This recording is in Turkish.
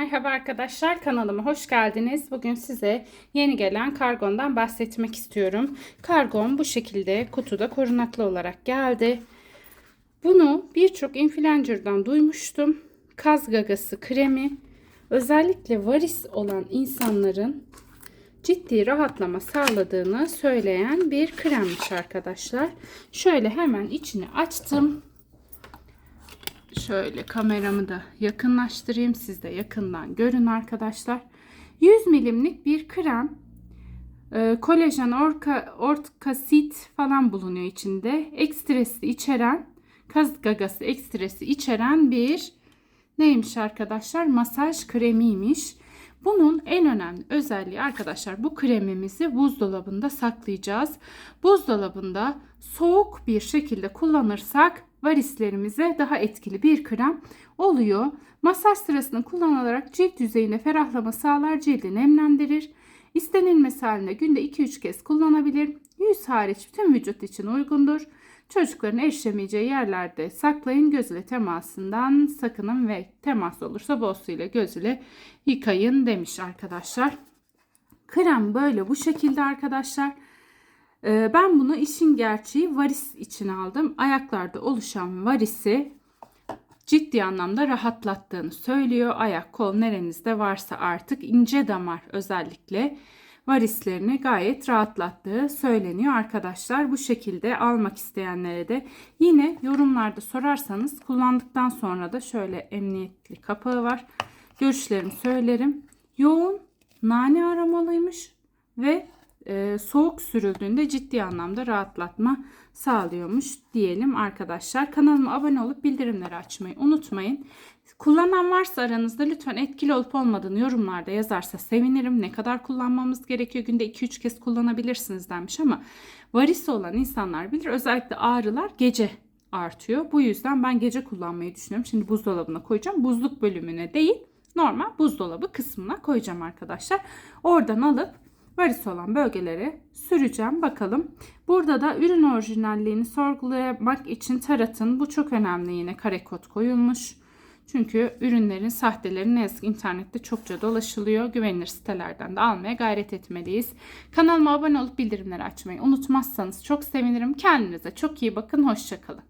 Merhaba arkadaşlar kanalıma hoş geldiniz. Bugün size yeni gelen kargondan bahsetmek istiyorum. Kargom bu şekilde kutuda korunaklı olarak geldi. Bunu birçok influencer'dan duymuştum. Kaz gagası kremi özellikle varis olan insanların ciddi rahatlama sağladığını söyleyen bir kremmiş arkadaşlar. Şöyle hemen içini açtım. Şöyle kameramı da yakınlaştırayım. Siz de yakından görün arkadaşlar. 100 milimlik bir krem. Ee, kolajen, orka, orkasit falan bulunuyor içinde. Ekstresi içeren, kaz gagası ekstresi içeren bir neymiş arkadaşlar? Masaj kremiymiş. Bunun en önemli özelliği arkadaşlar bu kremimizi buzdolabında saklayacağız. Buzdolabında soğuk bir şekilde kullanırsak varislerimize daha etkili bir krem oluyor. Masaj sırasında kullanılarak cilt yüzeyine ferahlama sağlar, cildi nemlendirir. İstenilmesi halinde günde 2-3 kez kullanabilir. Yüz hariç tüm vücut için uygundur. Çocukların erişemeyeceği yerlerde saklayın. Göz ile temasından sakının ve temas olursa bol su ile göz ile yıkayın demiş arkadaşlar. Krem böyle bu şekilde arkadaşlar. Ee, ben bunu işin gerçeği varis için aldım. Ayaklarda oluşan varisi ciddi anlamda rahatlattığını söylüyor. Ayak, kol nerenizde varsa artık ince damar özellikle varislerini gayet rahatlattığı söyleniyor arkadaşlar. Bu şekilde almak isteyenlere de yine yorumlarda sorarsanız kullandıktan sonra da şöyle emniyetli kapağı var. Görüşlerimi söylerim. Yoğun nane aromalıymış ve e, soğuk sürüldüğünde ciddi anlamda rahatlatma sağlıyormuş diyelim arkadaşlar. Kanalıma abone olup bildirimleri açmayı unutmayın. Kullanan varsa aranızda lütfen etkili olup olmadığını yorumlarda yazarsa sevinirim. Ne kadar kullanmamız gerekiyor? Günde 2-3 kez kullanabilirsiniz denmiş ama varisi olan insanlar bilir. Özellikle ağrılar gece artıyor. Bu yüzden ben gece kullanmayı düşünüyorum. Şimdi buzdolabına koyacağım. Buzluk bölümüne değil normal buzdolabı kısmına koyacağım arkadaşlar. Oradan alıp varis olan bölgelere süreceğim. Bakalım. Burada da ürün orijinalliğini sorgulamak için taratın. Bu çok önemli yine kare kod koyulmuş. Çünkü ürünlerin sahteleri ne yazık internette çokça dolaşılıyor. Güvenilir sitelerden de almaya gayret etmeliyiz. Kanalıma abone olup bildirimleri açmayı unutmazsanız çok sevinirim. Kendinize çok iyi bakın. Hoşçakalın.